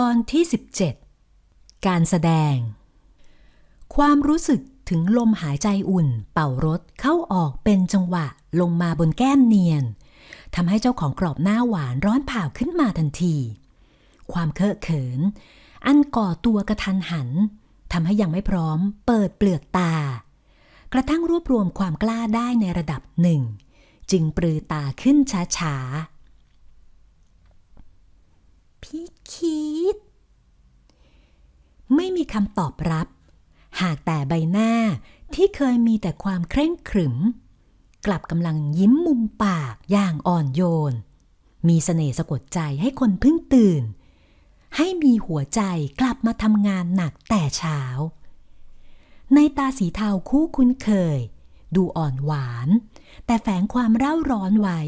ตอนที่ 17 การแสดง ความรู้สึกถึงลมหายใจอุ่น เป่ารถเข้าออกเป็นจังหวะลงมาบนแก้มเนียนทำให้เจ้าของกรอบหน้าหวานร้อนเผาขึ้นมาทันที ความเคอะเขิน อันก่อตัวกระทันหันทำให้ยังไม่พร้อม เปิดเปลือกตา กระทั่งรวบรวมความกล้าได้ในระดับหนึ่ง จึงปรือตาขึ้นช้าๆ พี่คิด ไม่มีคำตอบรับ หากแต่ใบหน้าที่เคยมีแต่ความเคร่งขรึม กลับกำลังยิ้มมุมปากอย่างอ่อนโยน มีเสน่ห์สะกดใจให้คนเพิ่งตื่น ให้มีหัวใจกลับมาทำงานหนักแต่เช้า ในตาสีเทาคู่คุ้นเคย ดูอ่อนหวาน แต่แฝงความเร่าร้อนไว้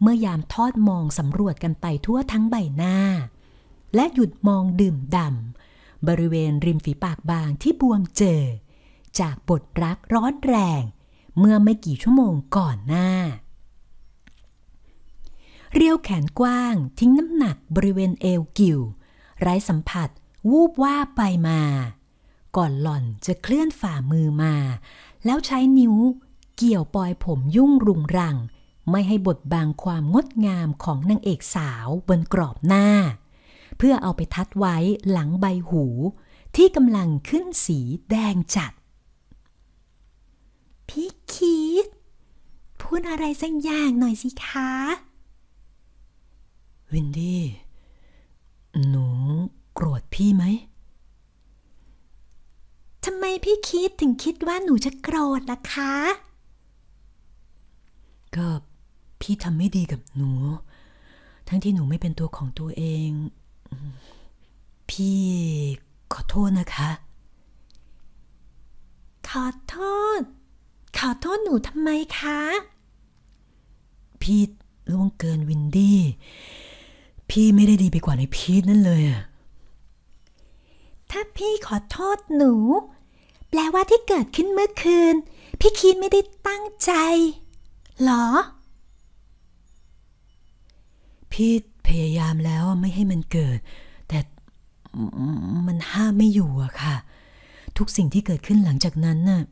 เมื่อยามทอดมองสำรวจกันไปทั่วทั้งใบหน้า และหยุดมองดื่มด่ำบริเวณริมฝีปากบางที่บวมเจอ จากบทรักร้อนแรง เมื่อไม่กี่ชั่วโมงก่อนหน้า เรียวแขนกว้างทิ้งน้ำหนักบริเวณเอวกิ่ว ไร้สัมผัสวูบว่าไปมา ก่อนหล่อนจะเคลื่อนฝ่ามือมา แล้วใช้นิ้วเกี่ยวปลอยผมยุ่งรุงรัง ไม่ให้บดบังความงดงามของนางเอกสาวบนกรอบหน้า เพื่อเอาไปทัดไว้หลังใบหู ที่กำลังขึ้นสีแดงจัด พี่คิด พูดอะไรสักอย่างหน่อยสิคะ วินดี้ หนูโกรธพี่ไหมทำไมพี่คิดถึงคิดว่าหนูจะโกรธล่ะคะ ก็พี่ทำไม่ดีกับหนู ทั้งที่หนูไม่เป็นตัวของตัวเองอืม พี่ขอโทษนะคะ ขอโทษ ขอโทษหนูทำไมคะ พี่ล่วงเกินวินดี้ พี่ไม่ได้ดีไปกว่าในพีทนั่นเลยอะถ้าพี่ขอโทษหนู แปลว่าที่เกิดขึ้นเมื่อคืน พี่คิดไม่ได้ตั้งใจเหรอ พี่ พยายามแล้วไม่ให้มันเกิด แต่มันห้ามไม่อยู่อะค่ะ ทุกสิ่งที่เกิดขึ้นหลังจากนั้นน่ะ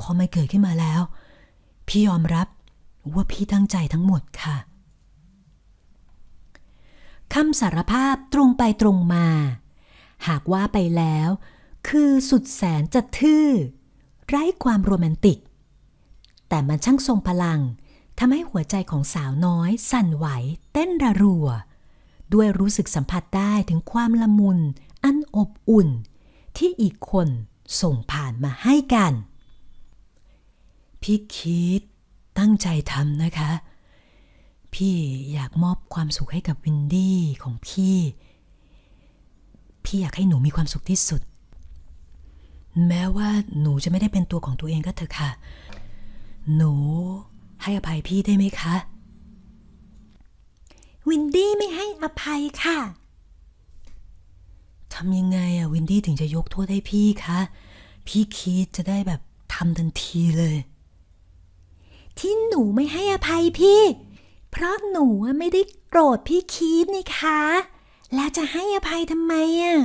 พอมันเกิดขึ้นมาแล้ว พี่ยอมรับว่าพี่ตั้งใจทั้งหมดค่ะคำสารภาพตรงไปตรงมา หากว่าไปแล้ว คือสุดแสนจะทื่อ ไร้ความโรแมนติก แต่มันช่างทรงพลัง ทำให้หัวใจของสาวน้อย สั่นไหว เต้นระรัว ด้วยรู้สึกสัมผัสได้ถึงความละมุน อันอบอุ่น ที่อีกคนส่งผ่านมาให้กัน พี่คิดตั้งใจทำนะคะ พี่อยากมอบความสุขให้กับวินดี้ของพี่ พี่อยากให้หนูมีความสุขที่สุด แม้ว่าหนูจะไม่ได้เป็นตัวของตัวเองก็เถอะค่ะ หนู ให้อภัยพี่ได้ไหมคะ วินดี้ไม่ให้อภัยค่ะทำยังไงอะวินดี้ถึงจะยกโทษให้พี่คะ พี่คิดจะได้แบบทำทันทีเลย ที่หนูไม่ให้อภัยพี่ เพราะหนูอะไม่ได้โกรธพี่คีดนี่คะ แล้วจะให้อภัยทำไมอะ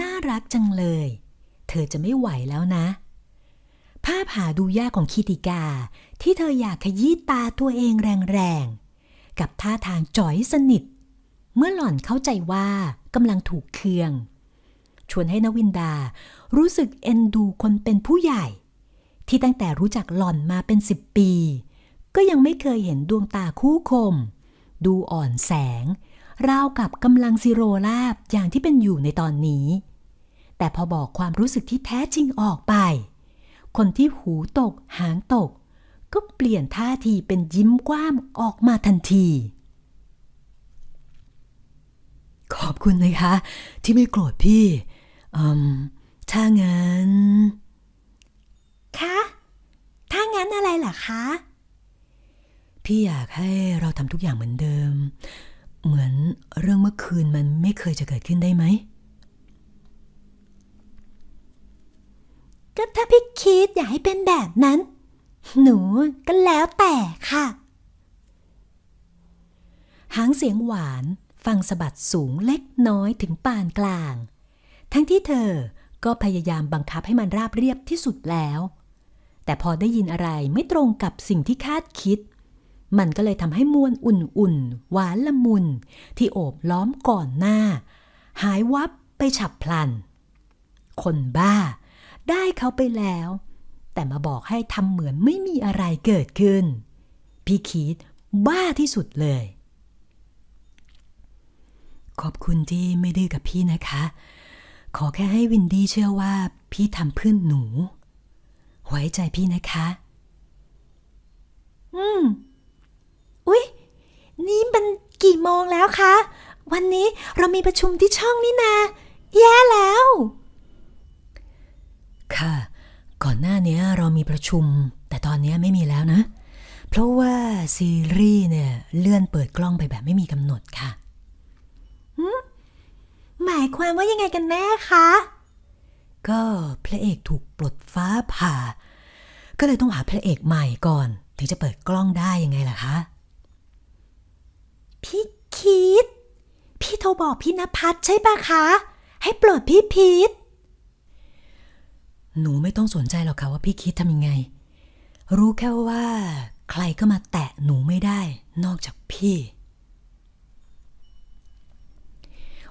น่ารักจังเลย เธอจะไม่ไหวแล้วนะ ภาพหาดูยากของคีติกา ที่เธออยากขยี้ตาตัวเองแรงๆ กับท่าทางจ๋อยสนิท เมื่อหล่อนเข้าใจว่ากำลังถูกเคือง ชวนให้นวินดารู้สึกเอ็นดูคนเป็นผู้ใหญ่ ที่ตั้งแต่รู้จักหล่อนมาเป็นสิบปี ก็ยังไม่เคยเห็นดวงตาคู่คม ดูอ่อนแสง ราวกับกำลังซิโรลาบอย่างที่เป็นอยู่ในตอนนี้ แต่พอบอกความรู้สึกที่แท้จริงออกไป คนที่หูตกหางตก ก็เปลี่ยนท่าทีเป็นยิ้มกว้างออกมาทันที ขอบคุณนะคะ ที่ไม่โกรธพี่อืมถ้างั้น คะ ถ้างั้นอะไรล่ะคะ พี่อยากให้เราทำทุกอย่างเหมือนเดิม เหมือนเรื่องเมื่อคืนมันไม่เคยจะเกิดขึ้นได้ไหม ก็ถ้าพี่คิดอยากให้เป็นแบบนั้น หนูก็แล้วแต่ค่ะ หางเสียงหวานฟังสะบัดสูงเล็กน้อยถึงปานกลาง ทั้งที่เธอก็พยายามบังคับให้มันราบเรียบที่สุดแล้ว แต่พอได้ยินอะไรไม่ตรงกับสิ่งที่คาดคิด มันก็เลยทำให้มวลอุ่นๆ หวานละมุน ที่โอบล้อมก่อนหน้า หายวับไปฉับพลัน คนบ้า ได้เขาไปแล้ว แต่มาบอกให้ทำเหมือนไม่มีอะไรเกิดขึ้น พี่คีดบ้าที่สุดเลย ขอบคุณที่ไม่ดื้อกับพี่นะคะ ขอแค่ให้วินดี้เชื่อว่าพี่ทำเพื่อนหนู ไว้ใจพี่นะคะ อืม อุ๊ย นี่มันกี่โมงแล้วคะ วันนี้เรามีประชุมที่ช่องนี่นา แย่แล้ว ค่ะ ก่อนหน้านี้เรามีประชุม แต่ตอนนี้ไม่มีแล้วนะ เพราะว่าซีรีส์เนี่ย เลื่อนเปิดกล้องไปแบบไม่มีกำหนดค่ะหมายความว่ายังไงกันแน่คะ ก็พระเอกถูกปลดฟ้าผ่า ก็เลยต้องหาพระเอกใหม่ก่อน ถึงจะเปิดกล้องได้ยังไงล่ะคะ พี่คิด พี่โทรบอกพี่นภัสใช่ปะคะ ให้ปลดพี่พีท หนูไม่ต้องสนใจหรอกค่ะว่าพี่คิดทำยังไง รู้แค่ว่า ใครก็มาแตะหนูไม่ได้ นอกจากพี่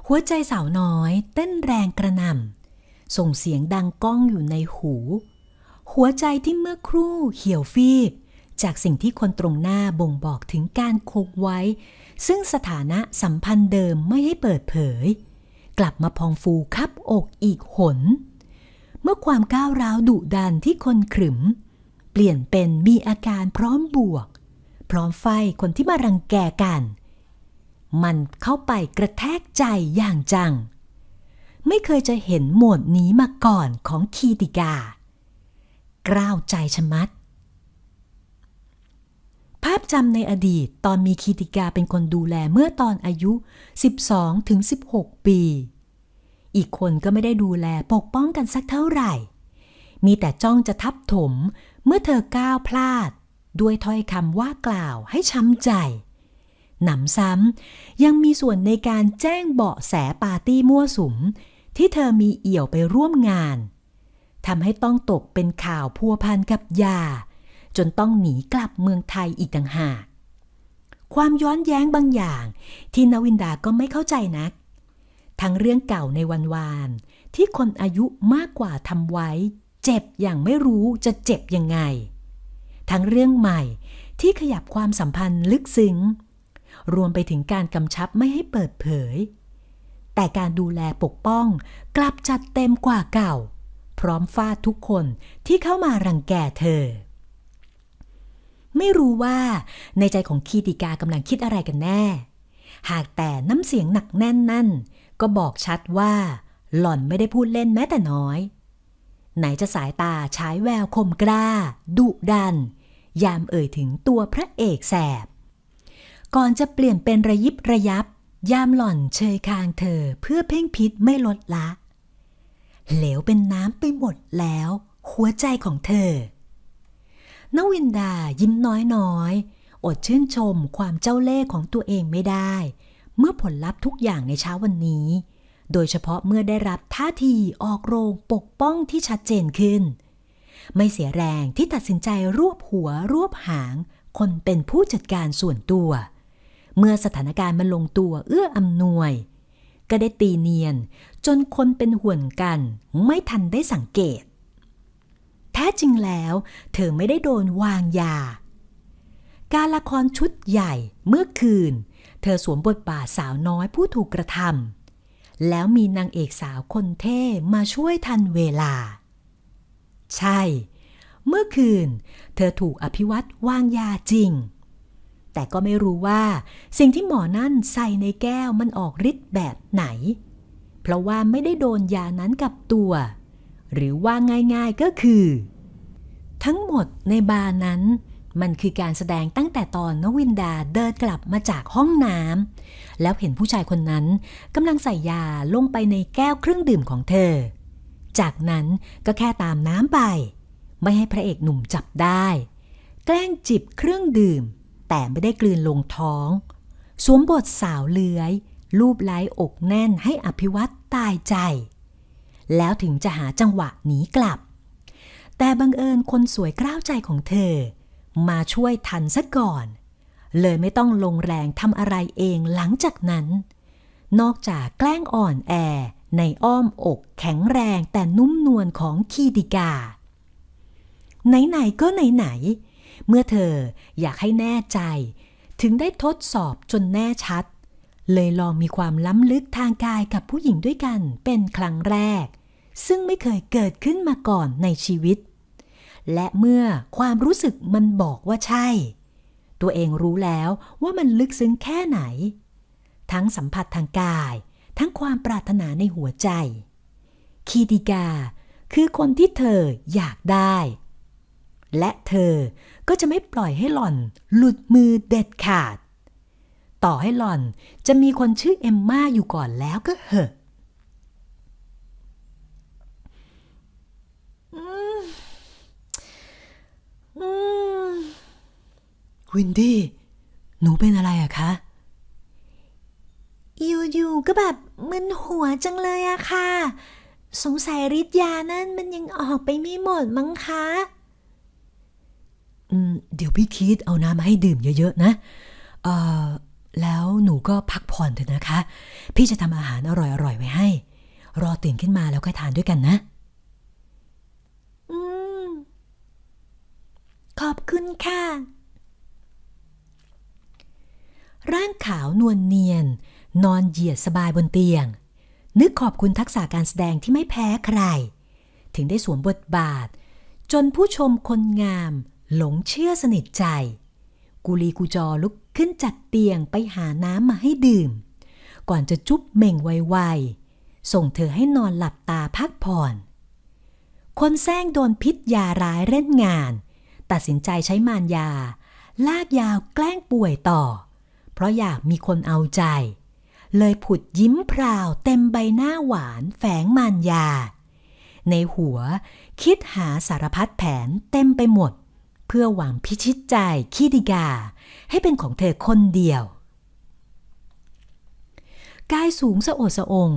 หัวใจสาวน้อย เต้นแรงกระหน่ำส่งเสียงดังก้องอยู่ในหู หัวใจที่เมื่อครู่เหี่ยวฟีบจากสิ่งที่คนตรงหน้าบ่งบอกถึงการคงไว้ ซึ่งสถานะสัมพันธ์เดิมไม่ให้เปิดเผย กลับมาพองฟูคับอกอีกหน เมื่อความก้าวร้าวดุดันที่คนขรึม เปลี่ยนเป็นมีอาการพร้อมบวก พร้อมไฟคนที่มารังแกกัน มันเข้าไปกระแทกใจอย่างจัง ไม่เคยจะเห็นโหมดนี้มาก่อนของคีติกากล้าวใจชะมัด ภาพจำในอดีตตอนมีคีติกาเป็นคนดูแลเมื่อตอนอายุ 12-16 ปี อีกคนก็ไม่ได้ดูแลปกป้องกันสักเท่าไหร่ มีแต่จ้องจะทับถมเมื่อเธอก้าวพลาด ด้วยถ้อยคำว่ากล่าวให้ช้ำใจ หนำซ้ำยังมีส่วนในการแจ้งเบาะแสปาร์ตี้มั่วสุม ที่เธอมีเอี่ยวไปร่วมงานทำให้ต้องตกเป็นข่าวพัวพันกับยา จนต้องหนีกลับเมืองไทยอีกต่างหาก ความย้อนแย้งบางอย่างที่นวินดาก็ไม่เข้าใจนัก ทั้งเรื่องเก่าในวันวานที่คนอายุมากกว่าทำไว้ เจ็บอย่างไม่รู้จะเจ็บยังไง ทั้งเรื่องใหม่ที่ขยับความสัมพันธ์ลึกซึ้ง รวมไปถึงการกำชับไม่ให้เปิดเผย แต่การดูแลปกป้องกลับจัดเต็มกว่าเก่า พร้อมฟาดทุกคนที่เข้ามารังแกเธอ ไม่รู้ว่าในใจของคีติกากำลังคิดอะไรกันแน่ หากแต่น้ำเสียงหนักแน่นนั่น ก็บอกชัดว่า หล่อนไม่ได้พูดเล่นแม้แต่น้อย ไหนจะสายตาฉายแววคมกล้า ดุดัน ยามเอ่ยถึงตัวพระเอกแสบ ก่อนจะเปลี่ยนเป็นระยิบระยับ ยามหล่อนเชยคางเธอเพื่อเพ่งพิษไม่ลดละ เหลวเป็นน้ำไปหมดแล้ว หัวใจของเธอนวินดายิ้มน้อยๆอดชื่นชมความเจ้าเล่ห์ของตัวเองไม่ได้ เมื่อผลลัพธ์ทุกอย่างในเช้าวันนี้ โดยเฉพาะเมื่อได้รับท่าทีออกโรงปกป้องที่ชัดเจนขึ้น ไม่เสียแรงที่ตัดสินใจรวบหัวรวบหาง คนเป็นผู้จัดการส่วนตัว เมื่อสถานการณ์มันลงตัวเอื้ออำนวย ก็ได้ตีเนียน จนคนเป็นห่วงกัน ไม่ทันได้สังเกต แท้จริงแล้ว เธอไม่ได้โดนวางยาการละครชุดใหญ่เมื่อคืน เธอสวมบทบาทสาวน้อยผู้ถูกกระทำแล้วมีนางเอกสาวคนเท่มาช่วยทันเวลา ใช่ เมื่อคืน เธอถูกอภิวัตวางยาจริง แต่ก็ไม่รู้ว่า สิ่งที่หมอนั่นใส่ในแก้วมันออกฤทธิ์แบบไหน เพราะว่าไม่ได้โดนยานั้นกับตัว หรือว่าง่ายๆก็คือ ทั้งหมดในบาร์นั้น มันคือการแสดงตั้งแต่ตอนนวินดาเดินกลับมาจากห้องน้ำแล้วเห็นผู้ชายคนนั้นกำลังใส่ยาลงไปในแก้วเครื่องดื่มของเธอ จากนั้นก็แค่ตามน้ำไป ไม่ให้พระเอกหนุ่มจับได้ แกล้งจิบเครื่องดื่ม แต่ไม่ได้กลืนลงท้อง สวมบทสาวเลื้อย ลูบไล้อกแน่นให้อภิวัตตายใจ แล้วถึงจะหาจังหวะหนีกลับ แต่บังเอิญคนสวยกล้าวใจของเธอ มาช่วยทันซะก่อน เลยไม่ต้องลงแรงทำอะไรเองหลังจากนั้น นอกจากแกล้งอ่อนแอในอ้อมอกแข็งแรงแต่นุ่มนวลของคีติกา ไหน ๆ ก็ไหน ๆ เมื่อเธออยากให้แน่ใจ ถึงได้ทดสอบจนแน่ชัด เลยลองมีความล้ำลึกทางกายกับผู้หญิงด้วยกันเป็นครั้งแรก ซึ่งไม่เคยเกิดขึ้นมาก่อนในชีวิต และเมื่อความรู้สึกมันบอกว่าใช่ ตัวเองรู้แล้วว่ามันลึกซึ้งแค่ไหน ทั้งสัมผัสทางกาย ทั้งความปรารถนาในหัวใจ คีติกา คือคนที่เธออยากได้ และเธอก็จะไม่ปล่อยให้หล่อน หลุดมือเด็ดขาด ต่อให้หล่อนจะมีคนชื่อเอมมาอยู่ก่อนแล้วก็เหอะ วินดี้ หนูเป็นอะไรอะคะ อยู่ๆก็แบบมึนหัวจังเลยอะค่ะ สงสัยฤทธิ์ยานั่นมันยังออกไปไม่หมดมั้งคะ อืม เดี๋ยวพี่คิดเอาน้ำมาให้ดื่มเยอะๆนะ เอ่อ แล้วหนูก็พักผ่อนเถอะนะคะ พี่จะทำอาหารอร่อยๆไว้ให้ รอตื่นขึ้นมาแล้วก็ทานด้วยกันนะ อืม ขอบคุณค่ะ ร่างขาวนวลเนียน นอนเหยียดสบายบนเตียง นึกขอบคุณทักษะการแสดงที่ไม่แพ้ใคร ถึงได้สวมบทบาท จนผู้ชมคนงาม หลงเชื่อสนิทใจ กุลีกูจอลุกขึ้นจากเตียงไปหาน้ำมาให้ดื่ม ก่อนจะจุ๊บเม่งไวๆ ส่งเธอให้นอนหลับตาพักผ่อน คนแซงโดนพิษยาร้ายเล่นงาน ตัดสินใจใช้มารยา ลากยาวแกล้งป่วยต่อ เพราะอยากมีคนเอาใจ เลยผุดยิ้มพราวเต็มใบหน้าหวานแฝงมารยา ในหัวคิดหาสารพัดแผนเต็มไปหมด เพื่อหวังพิชิตใจคีดิกา ให้เป็นของเธอคนเดียวกายสูงสะโอดสะอง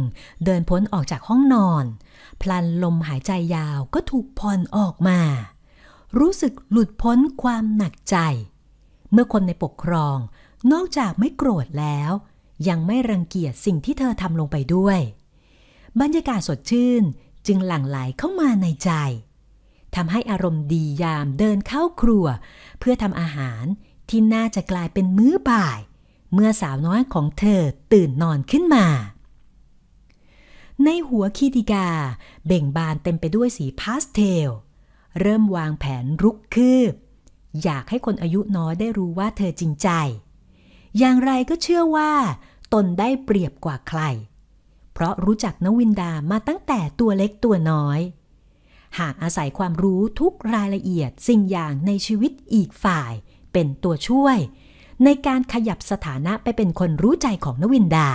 เดินพ้นออกจากห้องนอน พลันลมหายใจยาวก็ถูกผ่อนออกมา รู้สึกหลุดพ้นความหนักใจ เมื่อคนในปกครอง นอกจากไม่โกรธแล้ว ยังไม่รังเกียจสิ่งที่เธอทำลงไปด้วย บรรยากาศสดชื่นจึงหลั่งไหลเข้ามาในใจทำให้อารมณ์ดียามเดินเข้าครัว เพื่อทำอาหารที่น่าจะกลายเป็นมื้อบ่าย เมื่อสาวน้อยของเธอตื่นนอนขึ้นมา ในหัวคีติกา เบ่งบานเต็มไปด้วยสีพาสเทล เริ่มวางแผนรุกคืบ อยากให้คนอายุน้อยได้รู้ว่าเธอจริงใจ อย่างไรก็เชื่อว่า ตนได้เปรียบกว่าใคร เพราะรู้จักนวินดามาตั้งแต่ตัวเล็กตัวน้อย หากอาศัยความรู้ทุกรายละเอียดสิ่งอย่างในชีวิตอีกฝ่าย เป็นตัวช่วย ในการขยับสถานะไปเป็นคนรู้ใจของนวินดา